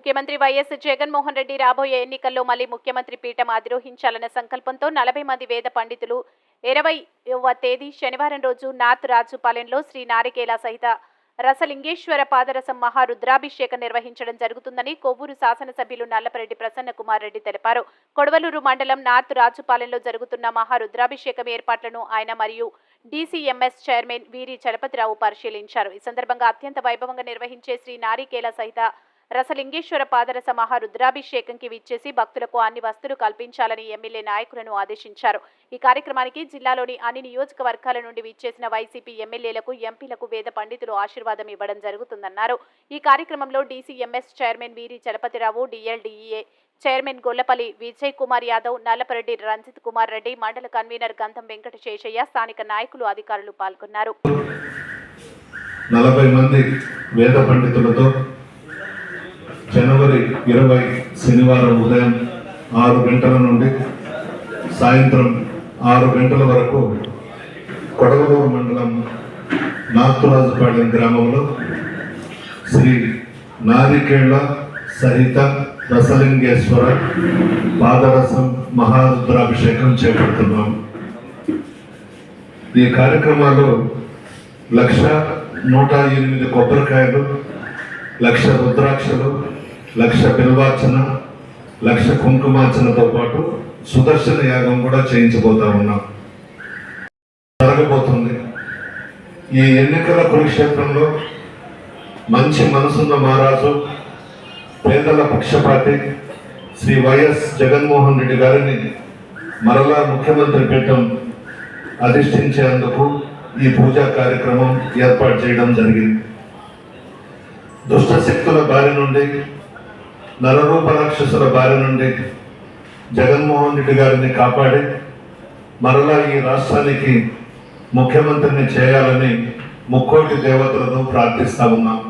ముఖ్యమంత్రి వైఎస్ జగన్మోహన్ రెడ్డి రాబోయే ఎన్నికల్లో మళ్ళీ ముఖ్యమంత్రి పీఠం అధిరోహించాలన్న సంకల్పంతో నలభై మంది వేద పండితులు ఇరవైవ తేదీ శనివారం రోజు నార్త్ రాజుపాలెంలో శ్రీ నారికేల సహిత రసలింగేశ్వర పాదరసం మహారుద్రాభిషేకం నిర్వహించడం జరుగుతుందని కొవ్వూరు శాసనసభ్యులు నల్లపరెడ్డి ప్రసన్న కుమార్ రెడ్డి తెలిపారు. కొడవలూరు మండలం నార్త్ రాజుపాలెంలో జరుగుతున్న మహారుద్రాభిషేకం ఏర్పాట్లను ఆయన మరియు డీసీఎంఎస్ చైర్మన్ వీరి చలపతిరావు పరిశీలించారు. ఈ సందర్భంగా అత్యంత వైభవంగా నిర్వహించే శ్రీ నారికేల సహిత రసలింగేశ్వర పాదరస మహారుద్రాభిషేకంకి విచ్చేసి భక్తులకు అన్ని వస్తువులు కల్పించాలని ఎమ్మెల్యే నాయకులను ఆదేశించారు. ఈ కార్యక్రమానికి జిల్లాలోని అన్ని నియోజకవర్గాల నుండి విచ్చేసిన వైసీపీ ఎమ్మెల్యేలకు ఎంపీలకు వేద పండితులు ఆశీర్వాదం ఇవ్వడం జరుగుతుందన్నారు. ఈ కార్యక్రమంలో DCMS chairman Veeri Chalapathirao DLDEA chairman Gollapalli Vijay Kumar Yadav Nallapareddy Ranjith Kumar Reddy మండల కన్వీనర్ గంధం వెంకట శేషయ్య స్థానిక నాయకులు అధికారులు పాల్గొన్నారు. నలభై మంది వేద పండితులతో జనవరి ఇరవై శనివారం ఉదయం ఆరు గంటల నుండి సాయంత్రం ఆరు గంటల వరకు కొడవలూరు మండలం నార్తురాజుపాలెం గ్రామంలో శ్రీ నారికేళ్ళ సహిత రసలింగేశ్వర పాదరసం మహారుద్రాభిషేకం చేపడుతున్నాం. ఈ కార్యక్రమాలు లక్ష నూట ఎనిమిది కొబ్బరికాయలు లక్ష రుద్రాక్షలు లక్ష బిల్వార్చన లక్ష కుంకుమార్చనతో పాటు సుదర్శన యాగం కూడా చేయించబోతా ఉన్నాం. జరగబోతుంది. ఈ ఎన్నికల కురుక్షేత్రంలో మంచి మనసున్న మహారాజు పేదల పక్షపాతి శ్రీ వైఎస్ జగన్మోహన్ రెడ్డి గారిని మరలా ముఖ్యమంత్రి పీఠం అధిష్ఠించేందుకు ఈ పూజా కార్యక్రమం ఏర్పాటు చేయడం జరిగింది. దుష్ట శక్తుల బారి నుండి నలరూప రాక్షసుల బారి నుండి జగన్మోహన్ రెడ్డి గారిని కాపాడి మరలా ఈ రాష్ట్రానికి ముఖ్యమంత్రిని చేయాలని ముక్కోటి దేవతలను ప్రార్థిస్తా ఉన్నాం.